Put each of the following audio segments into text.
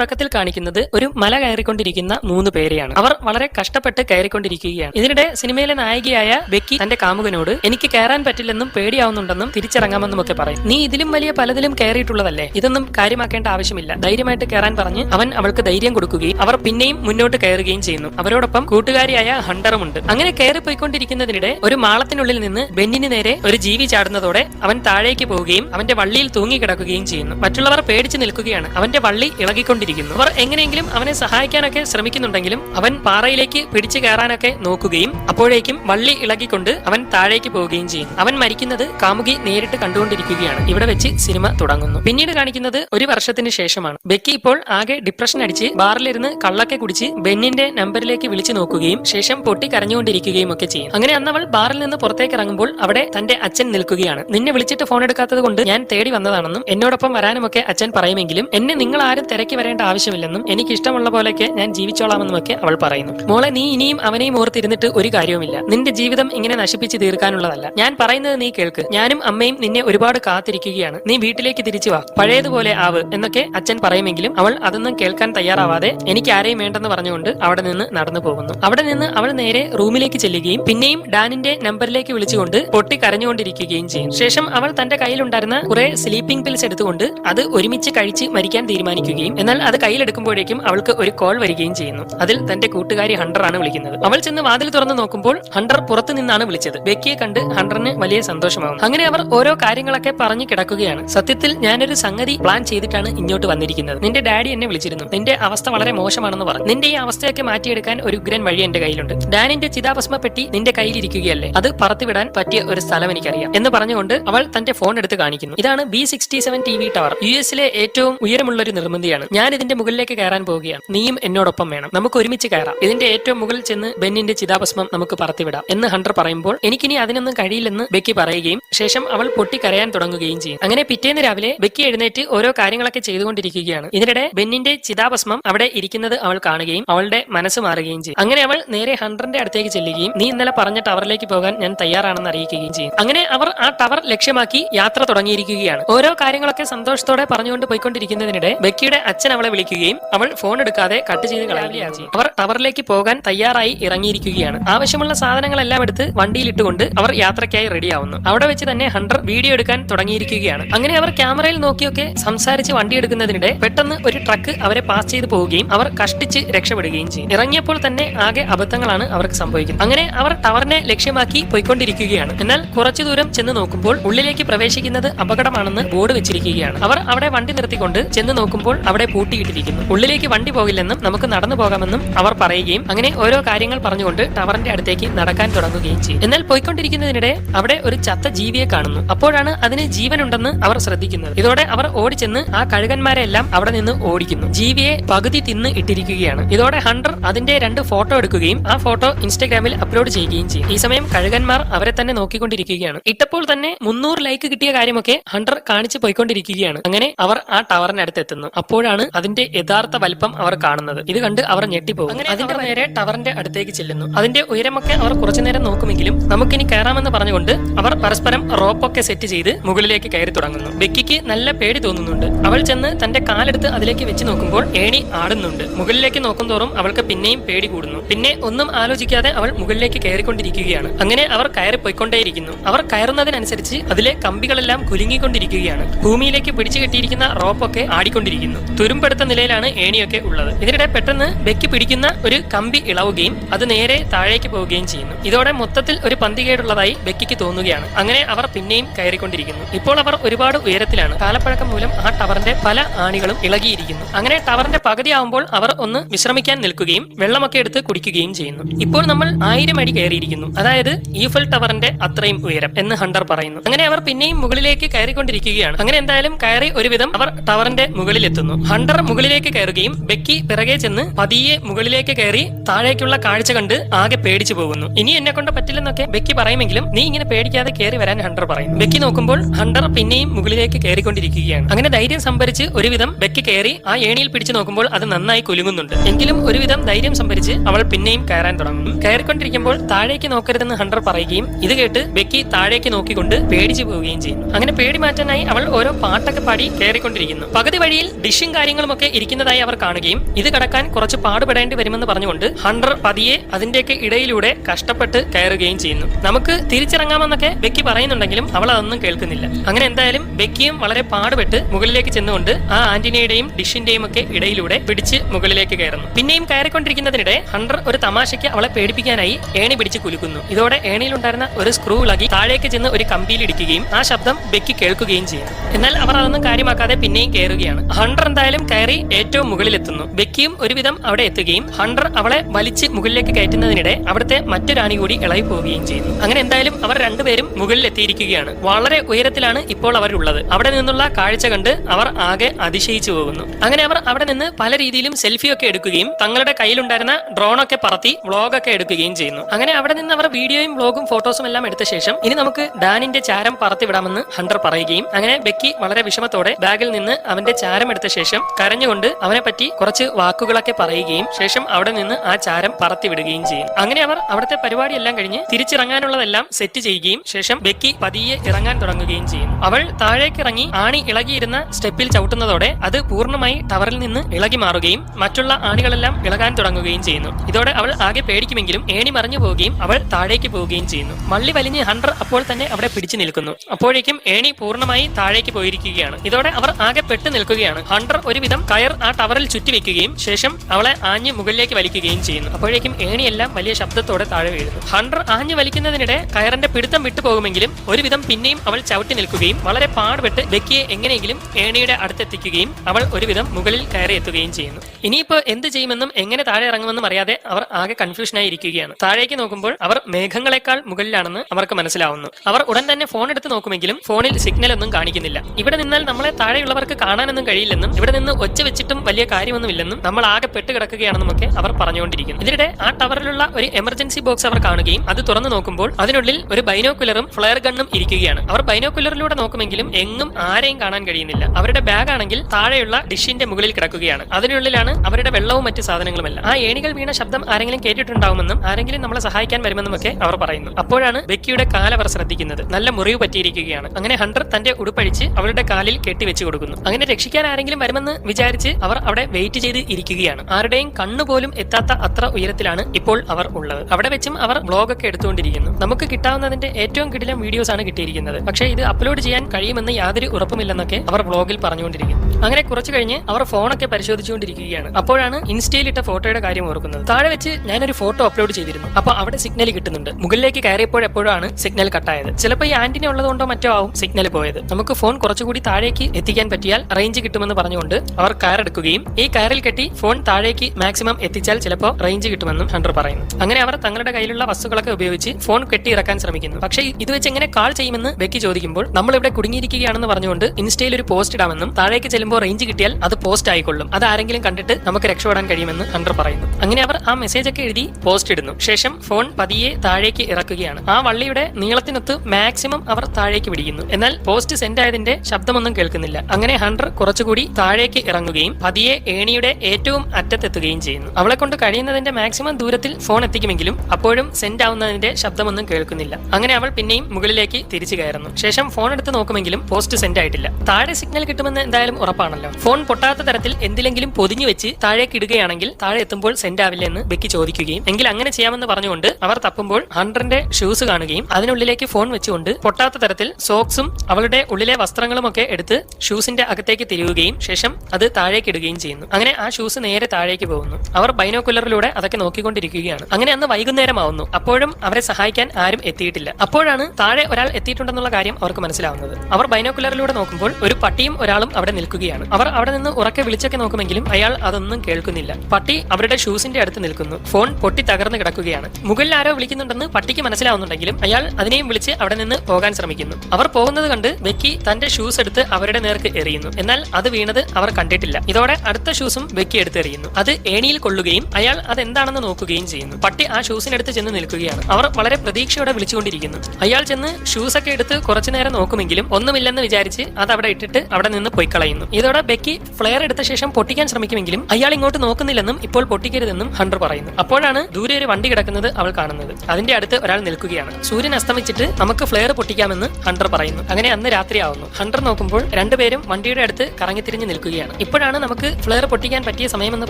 Чурака കാണിക്കുന്നത് ഒരു മല കയറിക്കൊണ്ടിരിക്കുന്ന മൂന്ന് പേരെയാണ്. അവർ വളരെ കഷ്ടപ്പെട്ട് കയറിക്കൊണ്ടിരിക്കുകയാണ്. ഇതിനിടെ സിനിമയിലെ നായികയായ ബെക്കി തന്റെ കാമുകനോട് എനിക്ക് കയറാൻ പറ്റില്ലെന്നും പേടിയാവുന്നുണ്ടെന്നും തിരിച്ചിറങ്ങാമെന്നും ഒക്കെ പറയും. നീ ഇതിലും വലിയ പലതിലും കയറിയിട്ടുള്ളതല്ലേ? ഇതൊന്നും കാര്യമാക്കേണ്ട ആവശ്യമില്ല. ധൈര്യമായിട്ട് കയറാൻ പറഞ്ഞ് അവൻ അവൾക്ക് ധൈര്യം കൊടുക്കുകയും അവർ പിന്നെയും മുന്നോട്ട് കയറുകയും ചെയ്യുന്നു. അവരോടൊപ്പം കൂട്ടുകാരിയായ ഹണ്ടറുമുണ്ട് അങ്ങനെ കയറി പോയിക്കൊണ്ടിരിക്കുന്നതിനിടെ ഒരു മാളത്തിനുള്ളിൽ നിന്ന് ബെന്നിന് നേരെ ഒരു ജീവി ചാടുന്നതോടെ അവൻ താഴേക്ക് പോവുകയും അവന്റെ വള്ളിയിൽ തൂങ്ങി കിടക്കുകയും ചെയ്യുന്നു. മറ്റുള്ളവർ പേടിച്ചു നിൽക്കുകയാണ്. അവന്റെ വള്ളി ഇളകിക്കൊണ്ടിരിക്കുന്നു. അവർ എങ്ങനെയെങ്കിലും അവനെ സഹായിക്കാനൊക്കെ ശ്രമിക്കുന്നുണ്ടെങ്കിലും അവൻ പാറയിലേക്ക് പിടിച്ചു കയറാനൊക്കെ നോക്കുകയും അപ്പോഴേക്കും വള്ളി ഇളകിക്കൊണ്ട് അവൻ താഴേക്ക് പോവുകയും ചെയ്യും. അവൻ മരിക്കുന്നത് കാമുകി നേരിട്ട് കണ്ടുകൊണ്ടിരിക്കുകയാണ്. ഇവിടെ വെച്ച് സിനിമ തുടങ്ങുന്നു. പിന്നീട് കാണിക്കുന്നത് ഒരു വർഷത്തിന് ശേഷമാണ്. ബെക്കി ഇപ്പോൾ ആകെ ഡിപ്രഷൻ അടിച്ച് ബാറിലിരുന്ന് കള്ളൊക്കെ കുടിച്ച് ബെന്നിന്റെ നമ്പറിലേക്ക് വിളിച്ചു നോക്കുകയും ശേഷം പൊട്ടി കരഞ്ഞുകൊണ്ടിരിക്കുകയും ഒക്കെ ചെയ്യും. അങ്ങനെ അന്നവൾ ബാറിൽ നിന്ന് പുറത്തേക്ക് ഇറങ്ങുമ്പോൾ അവിടെ തന്റെ അച്ഛൻ നിൽക്കുകയാണ്. നിന്നെ വിളിച്ചിട്ട് ഫോൺ എടുക്കാത്തത് കൊണ്ട് ഞാൻ തേടി വന്നതാണെന്നും എന്നോടൊപ്പം വരാനുമൊക്കെ അച്ഛൻ പറയുമെങ്കിലും എന്നെ നിങ്ങൾ ആരും തിരക്കി വരേണ്ട ആവശ്യമില്ലെന്നും എനിക്ക് ഇഷ്ടമുള്ള പോലെയൊക്കെ ഞാൻ ജീവിച്ചോളാമെന്നും ഒക്കെ അവൾ പറയുന്നു. മോളെ നീ ഇനിയും അവനെയും ഓർത്തിരുന്നിട്ട് ഒരു കാര്യവുമില്ല. നിന്റെ ജീവിതം ഇങ്ങനെ നശിപ്പിച്ച് തീർക്കാനുള്ളതല്ല. ഞാൻ പറയുന്നത് നീ കേൾക്ക്. ഞാനും അമ്മയും നിന്നെ ഒരുപാട് കാത്തിരിക്കുകയാണ്. നീ വീട്ടിലേക്ക് തിരിച്ചു വാ. പഴയതുപോലെ ആവ് എന്നൊക്കെ അച്ഛൻ പറയുമെങ്കിലും അവൾ അതൊന്നും കേൾക്കാൻ തയ്യാറാവാതെ എനിക്ക് ആരെയും വേണ്ടെന്ന് പറഞ്ഞുകൊണ്ട് അവിടെ നിന്ന് നടന്നു പോകുന്നു. അവിടെ നിന്ന് അവൾ നേരെ റൂമിലേക്ക് ചെല്ലുകയും പിന്നെയും ഡാനിന്റെ നമ്പറിലേക്ക് വിളിച്ചുകൊണ്ട് പൊട്ടി കരഞ്ഞുകൊണ്ടിരിക്കുകയും ചെയ്യും ശേഷം അവൾ തന്റെ കയ്യിലുണ്ടായിരുന്ന കുറെ സ്ലീപ്പിംഗ് പിൽസ് എടുത്തുകൊണ്ട് അത് ഒരുമിച്ച് കഴിച്ച് മരിക്കാൻ തീരുമാനിക്കുകയും എന്നാൽ അത് കയ്യിലെടുക്കുമ്പോഴേക്കും അവൾക്ക് ഒരു കോൾ വരികയും ചെയ്യുന്നു. അതിൽ തന്റെ കൂട്ടുകാരി ഹണ്ടർ ആണ് വിളിക്കുന്നത്. അവൾ ചെന്ന് വാതിൽ തുറന്ന് നോക്കുമ്പോൾ ഹണ്ടർ പുറത്തു നിന്നാണ് വിളിച്ചത്. ബെക്കിയെ കണ്ട് ഹണ്ടറിന് വലിയ സന്തോഷമാവും. അങ്ങനെ അവർ ഓരോ കാര്യങ്ങളൊക്കെ പറഞ്ഞു കിടക്കുകയാണ്. സത്യത്തിൽ ഞാനൊരു സംഗതി പ്ലാൻ ചെയ്തിട്ടാണ് ഇങ്ങോട്ട് വന്നിരിക്കുന്നത്. നിന്റെ ഡാഡി എന്നെ വിളിച്ചിരുന്നു. നിന്റെ അവസ്ഥ വളരെ മോശമാണെന്ന് പറഞ്ഞു. നിന്റെ ഈ അവസ്ഥയൊക്കെ മാറ്റിയെടുക്കാൻ ഒരു ഉഗ്രൻ വഴി എന്റെ കയ്യിലുണ്ട്. ഡാനിന്റെ ചിതാഭസ്മ പെട്ടി നിന്റെ കയ്യിലിരിക്കുകയല്ലേ? അത് പറത്തിവിടാൻ പറ്റിയ ഒരു സ്ഥലം എനിക്കറിയാം എന്ന് പറഞ്ഞുകൊണ്ട് അവൾ തന്റെ ഫോൺ എടുത്ത് കാണിക്കുന്നു. ഇതാണ് B sixty seven T V tower U എസിലെ ഏറ്റവും ഉയരമുള്ള ഒരു നിർമ്മിതിയാണ്. ഞാൻ ഇതിന്റെ മുകളിലേക്ക് കയറാൻ പോവുകയാണ്. നീയും എന്നോടൊപ്പം വേണം. നമുക്ക് ഒരുമിച്ച് കയറാം. ഇതിന്റെ ഏറ്റവും മുകളിൽ ചെന്ന് ബെന്നിന്റെ ചിതാഭസ്മം നമുക്ക് പറത്തിവിടാം എന്ന് ഹണ്ടർ പറയുമ്പോൾ എനിക്കിനി അതിനൊന്നും കഴിയില്ലെന്ന് ബെക്കി പറയുകയും ശേഷം അവൾ പൊട്ടിക്കരയാൻ തുടങ്ങുകയും ചെയ്യും. അങ്ങനെ പിറ്റേന്ന് രാവിലെ ബെക്കി എഴുന്നേറ്റ് ഓരോ കാര്യങ്ങളൊക്കെ ചെയ്തുകൊണ്ടിരിക്കുകയാണ്. ഇതിനിടെ ബെന്നിന്റെ ചിതാഭസ്മം അവിടെ ഇരിക്കുന്നത് അവൾ കാണുകയും അവളുടെ മനസ്സ് മാറുകയും ചെയ്യും. അങ്ങനെ അവൾ നേരെ ഹണ്ടറിന്റെ അടുത്തേക്ക് ചെല്ലുകയും നീ ഇന്നലെ പറഞ്ഞ ടവറിലേക്ക് പോകാൻ ഞാൻ തയ്യാറാണെന്ന് അറിയിക്കുകയും ചെയ്യും. അങ്ങനെ അവർ ആ ടവർ ലക്ഷ്യമാക്കി യാത്ര തുടങ്ങിയിരിക്കുകയാണ്. ഓരോ കാര്യങ്ങളൊക്കെ സന്തോഷത്തോടെ പറഞ്ഞുകൊണ്ട് പോയിക്കൊണ്ടിരിക്കുന്നതിനിടെ ബെക്കിയുടെ അച്ഛൻ അവളെ വിളിക്കുകയും അവൾ ഫോൺ എടുക്കാതെ കട്ട് ചെയ്ത് കളയുകയാണ് ചെയ്യും അവർ ടവറിലേക്ക് പോകാൻ തയ്യാറായി ഇറങ്ങിയിരിക്കുകയാണ്. ആവശ്യമുള്ള സാധനങ്ങളെല്ലാം എടുത്ത് വണ്ടിയിലിട്ടുകൊണ്ട് അവർ യാത്രയ്ക്കായി റെഡിയാവുന്നു അവിടെ വെച്ച് തന്നെ ഹണ്ടർ വീഡിയോ എടുക്കാൻ തുടങ്ങിയിരിക്കുകയാണ്. അങ്ങനെ അവർ ക്യാമറയിൽ നോക്കിയൊക്കെ സംസാരിച്ച് വണ്ടി എടുക്കുന്നതിനിടെ പെട്ടെന്ന് ഒരു ട്രക്ക് അവരെ പാസ് ചെയ്ത് പോവുകയും അവർ കഷ്ടിച്ച് രക്ഷപ്പെടുകയും ചെയ്യും. ഇറങ്ങിയപ്പോൾ തന്നെ ആകെ അബദ്ധങ്ങളാണ് അവർക്ക് സംഭവിക്കുന്നത്. അങ്ങനെ അവർ ടവറിനെ ലക്ഷ്യമാക്കി പോയിക്കൊണ്ടിരിക്കുകയാണ്. എന്നാൽ കുറച്ചു ദൂരം ചെന്ന് നോക്കുമ്പോൾ ഉള്ളിലേക്ക് പ്രവേശിക്കുന്നത് അപകടമാണെന്ന് ബോർഡ് വെച്ചിരിക്കുകയാണ്. അവർ അവിടെ വണ്ടി നിർത്തിക്കൊണ്ട് ചെന്ന് നോക്കുമ്പോൾ അവിടെ പൂട്ടിയിട്ടിരിക്കുന്നു. ഉള്ളിലേക്ക് വണ്ടി പോകില്ലെന്നും നമുക്ക് നടന്നു പോകാമെന്നും അവർ പറയുകയും അങ്ങനെ ഓരോ കാര്യങ്ങൾ പറഞ്ഞുകൊണ്ട് ടവറിന്റെ അടുത്തേക്ക് നടക്കാൻ തുടങ്ങുകയും ചെയ്യും എന്നാൽ പോയിക്കൊണ്ടിരിക്കുന്നതിനിടെ അവിടെ ഒരു ചത്ത ജീവിയെ കാണുന്നു. അപ്പോഴാണ് അതിന് ജീവനുണ്ടെന്ന് അവർ ശ്രദ്ധിക്കുന്നത്. ഇതോടെ അവർ ഓടിച്ചെന്ന് ആ കഴുകന്മാരെ എല്ലാം അവിടെ നിന്ന് ഓടിക്കുന്നു. ജീവിയെ പകുതി തിന്ന് ഇട്ടിരിക്കുകയാണ്. ഇതോടെ ഹണ്ടർ അതിന്റെ രണ്ട് ഫോട്ടോ എടുക്കുകയും ആ ഫോട്ടോ ഇൻസ്റ്റാഗ്രാമിൽ അപ്ലോഡ് ചെയ്യുകയും ചെയ്യും. ഈ സമയം കഴുകന്മാർ അവരെ തന്നെ നോക്കിക്കൊണ്ടിരിക്കുകയാണ്. ഇട്ടപ്പോൾ തന്നെ മുന്നൂറ് ലൈക്ക് കിട്ടിയ കാര്യമൊക്കെ ഹണ്ടർ കാണിച്ചു പോയിക്കൊണ്ടിരിക്കുകയാണ്. അങ്ങനെ അവർ ആ ടവറിനടുത്ത് എത്തുന്നു അപ്പോഴാണ് അതിന്റെ യഥാർത്ഥ വലിപ്പം അവർ കാണുന്നത്. ഇത് കണ്ട് അവർ ഞെട്ടിപ്പോകും. അങ്ങനെ അതിന്റെ നേരെ ടവറിന്റെ അടുത്തേക്ക് ചെല്ലുന്നു. അതിന്റെ ഉയരമൊക്കെ അവർ കുറച്ചു നേരം നോക്കുമെങ്കിലും നമുക്കിനി കയറാമെന്ന് പറഞ്ഞുകൊണ്ട് അവർ പരസ്പരം റോപ്പൊക്കെ സെറ്റ് ചെയ്ത് മുകളിലേക്ക് കയറി തുടങ്ങുന്നു. ബെക്കിക്ക് നല്ല പേടി തോന്നുന്നുണ്ട്. അവൾ ചെന്ന് തന്റെ കാലെടുത്ത് അതിലേക്ക് വെച്ച് നോക്കുമ്പോൾ ഏണി ആടുന്നുണ്ട്. മുകളിലേക്ക് നോക്കും തോറും അവൾക്ക് പിന്നെയും പേടി കൂടുന്നു. പിന്നെ ഒന്നും ആലോചിക്കാതെ അവൾ മുകളിലേക്ക് കയറിക്കൊണ്ടിരിക്കുകയാണ്. അങ്ങനെ അവർ കയറി പോയിക്കൊണ്ടേയിരിക്കുന്നു അവർ കയറുന്നതിനനുസരിച്ച് അതിലെ കമ്പികളെല്ലാം കുലുങ്ങിക്കൊണ്ടിരിക്കുകയാണ്. ഭൂമിയിലേക്ക് പിടിച്ചു കെട്ടിയിരിക്കുന്ന റോപ്പൊക്കെ ആടിക്കൊണ്ടിരിക്കുന്നു. തുരുമ്പെടുത്ത നിലയിലാണ് ഏണിയൊക്കെ ഉള്ളത്. ഇതിനിടെ പെട്ടെന്ന് ബെക്കി പിടിക്കുന്ന ഒരു കമ്പി ഇളവുകയും അത് നേരെ താഴേക്ക് പോവുകയും ചെയ്യുന്നു. ഇതോടെ മൊത്തത്തിൽ ഒരു പന്തികേടുള്ളതായി ബെക്കിക്ക് തോന്നുകയാണ്. അങ്ങനെ അവർ പിന്നെയും കയറിക്കൊണ്ടിരിക്കുന്നു. ഇപ്പോൾ അവർ ഒരുപാട് ഉയരത്തിലാണ്. കാലപ്പഴക്കം മൂലം ആ ടവറിന്റെ പല ആണികളും ഇളകിയിരിക്കുന്നു. അങ്ങനെ ടവറിന്റെ പകുതിയാവുമ്പോൾ അവർ ഒന്ന് വിശ്രമിക്കാൻ നിൽക്കുകയും വെള്ളമൊക്കെ എടുത്ത് കുടിക്കുകയും ചെയ്യുന്നു. ഇപ്പോൾ നമ്മൾ ആയിരം അടി കയറിയിരിക്കുന്നു. അതായത് ഈഫൽ ടവറിന്റെ അത്രയും ഉയരം എന്ന് ഹണ്ടർ പറയുന്നു. അങ്ങനെ അവർ പിന്നെയും മുകളിലേക്ക് കയറിക്കൊണ്ടിരിക്കുകയാണ്. അങ്ങനെ എന്തായാലും കയറി ഒരുവിധം അവർ ടവറിന്റെ മുകളിലെത്തുന്നു. ഹണ്ടർ മുകളിലേക്ക് കയറുകയും ബെക്കി പിറകെ ചെന്ന് പതിയെ മുകളിലേക്ക് കയറി താഴേക്കുള്ള കാഴ്ച കണ്ട് ആകെ പേടിച്ചു പോകുന്നു. ഇനി എന്നെ കൊണ്ട് പറ്റില്ലെന്നൊക്കെ ബെക്കി പറയുമെങ്കിലും നീ ഇങ്ങനെ പേടിക്കാതെ കയറി വരാൻ ഹണ്ടർ പറയും ബെക്കി നോക്കുമ്പോൾ ഹണ്ടർ പിന്നെയും മുകളിലേക്ക് കയറിക്കൊണ്ടിരിക്കുകയാണ്. അങ്ങനെ ധൈര്യം സംഭരിച്ച് ഒരുവിധം ബെക്കി കയറി ആ ഏണിയിൽ പിടിച്ചു നോക്കുമ്പോൾ അത് നന്നായി കുലുങ്ങുന്നുണ്ട്. എങ്കിലും ഒരുവിധം ധൈര്യം സംഭരിച്ച് അവൾ പിന്നെയും കയറാൻ തുടങ്ങും കയറിക്കൊണ്ടിരിക്കുമ്പോൾ താഴേക്ക് നോക്കരുതെന്ന് ഹണ്ടർ പറയുകയും ഇത് കേട്ട് ബെക്കി താഴേക്ക് നോക്കിക്കൊണ്ട് പേടിച്ചു പോവുകയും ചെയ്യുന്നു. അങ്ങനെ പേടി മാറ്റാനായി അവൾ ഓരോ പാട്ടൊക്കെ പാടി കയറിക്കൊണ്ടിരിക്കുന്നു. പകുതി വഴിയിൽ ഡിഷും കാര്യങ്ങളുമൊക്കെ ഇരിക്കുന്നതായി അവർ കാണുകയും ഇത് കടക്കാൻ കുറച്ച് പാടുപെടേണ്ടി വരുമെന്ന് പറഞ്ഞുകൊണ്ട് ഹണ്ടർ പതിയെ അതിന്റെയൊക്കെ ഇടയിലൂടെ കഷ്ടപ്പെട്ട് കയറുകയും ചെയ്യുന്നു. നമുക്ക് തിരിച്ചിറങ്ങാമെന്നൊക്കെ ബെക്കി പറയുന്നുണ്ടെങ്കിലും അവൾ അതൊന്നും കേൾക്കുന്നില്ല. അങ്ങനെ എന്തായാലും ബെക്കിയും വളരെ പാടുപെട്ട് മുകളിലേക്ക് ചെന്നുകൊണ്ട് ആ ആന്റിനയുടെയും ഡിഷിന്റെയും ഒക്കെ ഇടയിലൂടെ പിടിച്ച് മുകളിലേക്ക് കയറുന്നു. പിന്നെയും കയറിക്കൊണ്ടിരിക്കുന്നതിനിടെ ഹണ്ടർ ഒരു തമാശയ്ക്ക് അവളെ പേടിപ്പിക്കാനായി ഏണി പിടിച്ച് കുലുക്കുന്നു. ഇതോടെ ഏണിയിലുണ്ടായിരുന്ന ഒരു സ്ക്രൂ ഇളകി താഴേക്ക് ചെന്ന് ഒരു കമ്പിയിൽ ഇടിക്കുകയും ആ ശബ്ദം ബെക്കി കേൾക്കുകയും ചെയ്യുന്നു. എന്നാൽ അവർ അതൊന്നും കാര്യമാക്കാതെ പിന്നെയും കയറുകയാണ്. ഹണ്ടർ എന്തായാലും കയറി ഏറ്റവും മുകളിലെത്തുന്നു. ബെക്കിയും ഒരുവിധം അവിടെ എത്തുകയും ഹണ്ടർ അവളെ വലിച്ച് മുകളിലേക്ക് കയറ്റുന്നതിനിടെ അവിടുത്തെ മറ്റൊരാണി കൂടി ഇളകി പോവുകയും ചെയ്യുന്നു അങ്ങനെ എന്തായാലും അവർ രണ്ടുപേരും മുകളിലെത്തിയിരിക്കുകയാണ്. വളരെ ഉയരത്തിലാണ് ഇപ്പോൾ അവരുള്ളത് അവിടെ നിന്നുള്ള കാഴ്ച കണ്ട് അവർ ആകെ അതിശയിച്ചു പോകുന്നു. അങ്ങനെ അവർ അവിടെ നിന്ന് പല രീതിയിലും സെൽഫി ഒക്കെ എടുക്കുകയും തങ്ങളുടെ കയ്യിലുണ്ടായിരുന്ന ഡ്രോണൊക്കെ പറത്തി വ്ളോഗൊക്കെ എടുക്കുകയും ചെയ്യുന്നു. അങ്ങനെ അവിടെ നിന്ന് അവർ വീഡിയോയും വ്ളോഗും ഫോട്ടോസും എല്ലാം എടുത്ത ശേഷം ഇനി നമുക്ക് ഡാനിന്റെ ചാരം പറത്തി വിടാമെന്ന് ഹണ്ടർ പറയുകയും അങ്ങനെ ബെക്കി വളരെ വിഷമത്തോടെ ബാഗിൽ നിന്ന് അവന്റെ ചാരം എടുത്ത ശേഷം കരഞ്ഞുകൊണ്ട് അവനെ പറ്റി കുറച്ച് വാക്കുകളൊക്കെ പറയുകയും ശേഷം അവിടെ നിന്ന് ആ ചാരം പറത്തിവിടുകയും ചെയ്യും. അങ്ങനെ അവർ അവിടുത്തെ പരിപാടിയെല്ലാം കഴിഞ്ഞ് തിരിച്ചിറങ്ങാനുള്ളതെല്ലാം സെറ്റ് ചെയ്യുകയും ശേഷം ബെക്കി പതിയെ ഇറങ്ങാൻ തുടങ്ങുകയും ചെയ്യും അവൾ താഴേക്ക് ഇറങ്ങി ആണി ഇളകിയിരുന്ന സ്റ്റെപ്പിൽ ചവിട്ടുന്നതോടെ അത് പൂർണമായി ടവറിൽ നിന്ന് ഇളകി മാറുകയും മറ്റുള്ള ആണികളെല്ലാം ഇളകാൻ തുടങ്ങുകയും ചെയ്യുന്നു. ഇതോടെ അവൾ ആകെ പേടിക്കുമെങ്കിലും ഏണി മറിഞ്ഞു പോവുകയും അവൾ താഴേക്ക് പോവുകയും ചെയ്യുന്നു. മള്ളി വലിഞ്ഞ് ഹണ്ടർ അപ്പോൾ തന്നെ അവിടെ പിടിച്ചു നിൽക്കുന്നു. അപ്പോഴേക്കും ഏണി പൂർണമായി താഴേക്ക് പോയിരിക്കുകയാണ്. ഇതോടെ അവർ ആകെ പെട്ടു നിൽക്കുകയാണ്. ഹണ്ടർ ഒരുവിധം കയർ ആ ടവറിൽ ചുറ്റി വെക്കുകയും ശേഷം അവളെ ആഞ്ഞ് മുകളിലേക്ക് വലിക്കുകയും ചെയ്യുന്നു. അപ്പോഴേക്കും ഏണിയെല്ലാം വലിയ ശബ്ദത്തോടെ താഴെ വീഴുന്നു. ഹണ്ടർ ആഞ്ഞു വലിക്കുന്നതിനിടെ കയറിന്റെ പിടുത്തം വിട്ടുപോകുമെങ്കിലും ഒരുവിധം പിന്നെയും അവൾ ചവിട്ടി നിൽക്കുകയും വളരെ പാടുപെട്ട് ബെക്കിയെ എങ്ങനെയെങ്കിലും ഏണിയുടെ അടുത്തെത്തിക്കുകയും അവൾ ഒരുവിധം മുകളിൽ കയറി എത്തുകയും ചെയ്യുന്നു. ഇനിയിപ്പോ എന്ത് ചെയ്യുമെന്നും എങ്ങനെ താഴെ ഇറങ്ങുമെന്നും അറിയാതെ അവർ ആകെ കൺഫ്യൂഷനായി ഇരിക്കുകയാണ്. താഴേക്ക് നോക്കുമ്പോൾ അവർ മേഘങ്ങളെക്കാൾ മുകളിലാണെന്ന് അവർക്ക് മനസ്സിലാവുന്നു. അവർ ഉടൻ തന്നെ ഫോൺ എടുത്ത് നോക്കുമെങ്കിലും ഫോണിൽ സിഗ്നൽ ഒന്നും കാണിക്കുന്നില്ല. ഇവിടെ നിന്നാൽ നമ്മളെ താഴെയുള്ളവർക്ക് കാണാനൊന്നും കഴിയില്ലെന്നും ഇവിടെ നിന്ന് ഒച്ച വെച്ചിട്ടും വലിയ കാര്യമൊന്നുമില്ലെന്നും നമ്മൾ ആകെ പെട്ട് കിടക്കുകയാണെന്നും ഒക്കെ അവർ പറഞ്ഞുകൊണ്ടിരിക്കുന്നു. ഇതിനിടെ ആ ടവറിലുള്ള ഒരു എമർജൻസി ബോക്സ് അവർ കാണുകയും അത് തുറന്നു നോക്കുമ്പോൾ അതിനുള്ളിൽ ഒരു ബൈനോക്കുലറും ഫ്ലെയർ ഗണ്ണും ഇരിക്കുകയാണ്. അവർ ബൈനോക്കുലറിലൂടെ നോക്കുമെങ്കിലും എങ്ങും ആരെയും കാണാൻ കഴിയുന്നില്ല. അവരുടെ ബാഗ് ആണെങ്കിൽ താഴെയുള്ള ഡിഷിന്റെ മുകളിൽ കിടക്കുകയാണ്. അതിനുള്ളിലാണ് അവരുടെ വെള്ളവും മറ്റു സാധനങ്ങളുമെല്ലാം. ആ ഏണികൾ വീണ ശബ്ദം ആരെങ്കിലും കേട്ടിട്ടുണ്ടാവുമെന്നും ആരെങ്കിലും നമ്മളെ സഹായിക്കാൻ വരുമെന്നും ഒക്കെ അവർ പറയുന്നു. അപ്പോഴാണ് ബെക്കിയുടെ കാലവർ ശ്രദ്ധിക്കുന്നത്. നല്ല മുറിവ് പറ്റിയിരിക്കുകയാണ്. അങ്ങനെ ഹണ്ടർ തന്റെ ഉടുപ്പഴിച്ച് അവരുടെ കാലിൽ കെട്ടിവെച്ച് കൊടുക്കുന്നു. അങ്ങനെ രക്ഷിക്കാൻ ആരെങ്കിലും വരുമെന്ന് വിചാരിച്ച് അവർ അവിടെ വെയിറ്റ് ചെയ്ത് ഇരിക്കുകയാണ്. ആരുടെയും കണ്ണുപോലും എത്താത്ത അത്ര ഉയരത്തിലാണ് ഇപ്പോൾ അവർ ഉള്ളത്. അവിടെ വെച്ചും അവർ വ്ളോഗ് ഒക്കെ എടുത്തുകൊണ്ടിരിക്കുന്നു. നമുക്ക് കിട്ടാവുന്നതിന്റെ ഏറ്റവും കിടിലം വീഡിയോസ് ആണ് കിട്ടിയിരിക്കുന്നത്. പക്ഷേ ഇത് അപ്ലോഡ് ചെയ്യാൻ കഴിയുമെന്ന് യാതൊരു ഉറപ്പുമില്ലെന്നൊക്കെ അവർ വ്ളോഗിൽ പറഞ്ഞുകൊണ്ടിരിക്കുന്നു. അങ്ങനെ കുറച്ചു കഴിഞ്ഞ് അവർ ഫോണൊക്കെ പരിശോധിച്ചുകൊണ്ടിരിക്കുകയാണ്. അപ്പോഴാണ് ഇൻസ്റ്റയിൽ ഇട്ട ഫോട്ടോയുടെ കാര്യം ഓർക്കുന്നത്. താഴെ വെച്ച് ഞാനൊരു ഫോട്ടോ അപ്ലോഡ് ചെയ്തിരുന്നു. അപ്പൊ അവിടെ സിഗ്നൽ കിട്ടുന്നുണ്ട്. മുകളിലേക്ക് കയറിയപ്പോഴെപ്പോഴാണ് സിഗ്നൽ കട്ടായത്. ചിലപ്പോൾ ഈ ആന്റിന ഉള്ളതുകൊണ്ടോ മറ്റോ ആവും സിഗ്നൽ പോയത്. നമുക്ക് ഫോൺ കുറച്ചുകൂടി താഴേക്ക് എത്തിക്കാൻ പറ്റിയാൽ റേഞ്ച് കിട്ടുമെന്ന് പറഞ്ഞുകൊണ്ട് അവർ കയറെടുക്കുകയും ഈ കയറിൽ കെട്ടി ഫോൺ താഴേക്ക് മാക്സിമം എത്തിച്ചാൽ ചിലപ്പോൾ റേഞ്ച് കിട്ടുമെന്നും ഹണ്ടർ പറയുന്നു. അങ്ങനെ അവർ തങ്ങളുടെ കയ്യിലുള്ള വസ്തുക്കളൊക്കെ ഉപയോഗിച്ച് ഫോൺ കെട്ടി ഇറക്കാൻ ശ്രമിക്കുന്നു. പക്ഷേ ഇത് വെച്ച് എങ്ങനെ കാൾ ചെയ്യുമെന്ന് വെക്കി ചോദിക്കുമ്പോൾ നമ്മൾ ഇവിടെ കുടുങ്ങിയിരിക്കുകയാണെന്ന് പറഞ്ഞുകൊണ്ട് ഇൻസ്റ്റയിൽ ഒരു പോസ്റ്റ് ഇടാമെന്നും താഴേക്ക് ചെല്ലുമ്പോൾ റേഞ്ച് കിട്ടിയാൽ അത് പോസ്റ്റ് ആയിക്കൊള്ളും. അത് ആരെങ്കിലും കണ്ടിട്ട് നമുക്ക് രക്ഷപ്പെടാൻ കഴിയുമെന്ന് ഹണ്ടർ പറയുന്നു. അങ്ങനെ അവർ ആ മെസ്സേജ് ഒക്കെ എഴുതി പോസ്റ്റ് ഇടുന്നു. ശേഷം ഫോൺ പതിയെ താഴേക്ക് ഇറക്കുകയാണ്. ആ വള്ളിയുടെ നീളത്തിനൊത്ത് മാക്സിമം അവർ താഴേക്ക് പിടിക്കുന്നു. എന്നാൽ പോസ്റ്റ് സെൻഡ് ആയതിന്റെ ശബ്ദമൊന്നും കേൾക്കുന്നില്ല. അങ്ങനെ ഹണ്ടർ കുറച്ചുകൂടി താഴേക്ക് ഇറങ്ങുകയും പതിയെ ഏണിയുടെ ഏറ്റവും അറ്റത്തെത്തുകയും ചെയ്യുന്നു. അവളെ കൊണ്ട് കഴിയുന്നതിന്റെ മാക്സിമം ദൂരത്തിൽ ഫോൺ എത്തിക്കുമെങ്കിലും അപ്പോഴും സെൻഡ് ആവുന്നതിന്റെ ശബ്ദമൊന്നും കേൾക്കുന്നില്ല. അങ്ങനെ അവൾ പിന്നെയും മുകളിലേക്ക് തിരിച്ചു കയറുന്നു. ശേഷം ഫോൺ എടുത്ത് നോക്കുമെങ്കിലും പോസ്റ്റ് സെൻഡ് ആയിട്ടില്ല. താഴെ സിഗ്നൽ കിട്ടുമെന്ന് എന്തായാലും ഉറപ്പാണല്ലോ. ഫോൺ പൊട്ടാത്ത തരത്തിൽ എന്തിലെങ്കിലും പൊതിഞ്ഞു വെച്ച് താഴേക്ക് ഇടുകയാണെങ്കിൽ താഴെ എത്തുമ്പോൾ സെന്റ് ആവില്ല എന്ന് ബെക്കി ചോദിക്കുകയും എങ്കിൽ അങ്ങനെ ചെയ്യാമെന്ന് പറഞ്ഞുകൊണ്ട് അവർ തപ്പുമ്പോൾ ഹണ്ടറിന്റെ ഷൂസ് കാണുകയും അതിനുള്ളിലേക്ക് ഫോൺ വെച്ചുകൊണ്ട് പൊട്ടാത്ത തരത്തിൽ സോക്സും അവളുടെ ഉള്ളിലെ വസ്ത്രങ്ങളും ഒക്കെ എടുത്ത് ഷൂസിന്റെ അകത്തേക്ക് തിരിയുകയും ശേഷം അത് താഴേക്ക് ഇടുകയും ചെയ്യുന്നു. അങ്ങനെ ആ ഷൂസ് നേരെ താഴേക്ക് പോകുന്നു. അവർ ബൈനോക്കുലറിലൂടെ അതൊക്കെ നോക്കിക്കൊണ്ടിരിക്കുകയാണ്. അങ്ങനെ അന്ന് വൈകുന്നേരമാവുന്നു. അപ്പോഴും അവരെ സഹായിക്കാൻ ആരും എത്തിയിട്ടില്ല. അപ്പോഴാണ് താഴെ ഒരാൾ എത്തിയിട്ടുണ്ടെന്നുള്ള കാര്യം അവർക്ക് മനസ്സിലാവുന്നത്. അവർ ബൈനോക്കുലറിലൂടെ നോക്കുമ്പോൾ ഒരു പട്ടിയും ഒരാളും അവിടെ നിൽക്കുകയാണ്. അവർ അവിടെ നിന്ന് ഉറക്കെ വിളിച്ചൊക്കെ നോക്കുമെങ്കിലും അയാൾ അതൊന്നും കേൾക്കുന്നില്ല. പട്ടി അവരുടെ ഷൂസിന്റെ അടുത്ത് നിൽക്കുന്നു. ഫോൺ പൊട്ടി തകർന്നു കിടക്കുകയാണ്. മുകളിൽ ആരോ വിളിക്കുന്നുണ്ടെന്ന് പട്ടിക്ക് മനസ്സിലാവുന്നുണ്ടെങ്കിലും അയാൾ അതിനെയും വിളിച്ച് അവിടെ നിന്ന് പോകാൻ ശ്രമിക്കുന്നു. അവർ പോകുന്നത് കണ്ട് ബെക്കി തന്റെ ഷൂസ് എടുത്ത് അവരുടെ നേർക്ക് എറിയുന്നു. എന്നാൽ അത് വീണത് അവർ കണ്ടിട്ടില്ല. ഇതോടെ അടുത്ത ഷൂസും ബെക്കി എടുത്ത് എറിയുന്നു. അത് ഏണിയിൽ കൊള്ളുകയും അയാൾ അത് എന്താണെന്ന് നോക്കുകയും ചെയ്യുന്നു. പട്ടി ആ ഷൂസിനടുത്ത് ചെന്ന് നിൽക്കുകയാണ്. അവർ വളരെ പ്രതീക്ഷയോടെ വിളിച്ചുകൊണ്ടിരിക്കുന്നു. അയാൾ ചെന്ന് ഷൂസ് ഒക്കെ എടുത്ത് കുറച്ചു നേരം നോക്കുമെങ്കിലും ഒന്നുമില്ലെന്ന് വിചാരിച്ച് അത് അവിടെ ഇട്ടിട്ട് അവിടെ നിന്ന് പോയി കളയുന്നു ഇതോടെ ബെക്കി ഫ്ലെയർ എടുത്ത ശേഷം പൊട്ടിക്കാൻ ശ്രമിക്കുമെങ്കിലും അയാൾ ഇങ്ങോട്ട് നോക്കുന്നില്ലെന്നും ഇപ്പോൾ പൊട്ടിക്കരുതെന്നും ഹണ്ടർ പറയുന്നു. അപ്പോഴാണ് ദൂരെ ഒരു വണ്ടി കിടക്കുന്നത് അവൾ കാണുന്നത്. അതിന്റെ അടുത്ത് ഒരാൾ നിൽക്കുകയാണ്. സൂര്യൻ അസ്തമിച്ചിട്ട് നമുക്ക് ഫ്ലെയർ പൊട്ടിക്കാമെന്ന് ഹണ്ടർ പറയുന്നു. അങ്ങനെ അന്ന് രാത്രിയാവുന്നു. ഹണ്ടർ നോക്കുമ്പോൾ രണ്ടുപേരും വണ്ടിയുടെ അടുത്ത് കറങ്ങിത്തിരിഞ്ഞ് നിൽക്കുകയാണ്. ഇപ്പോഴാണ് നമുക്ക് ഫ്ലെയർ പൊട്ടിക്കാൻ പറ്റിയ സമയമെന്ന്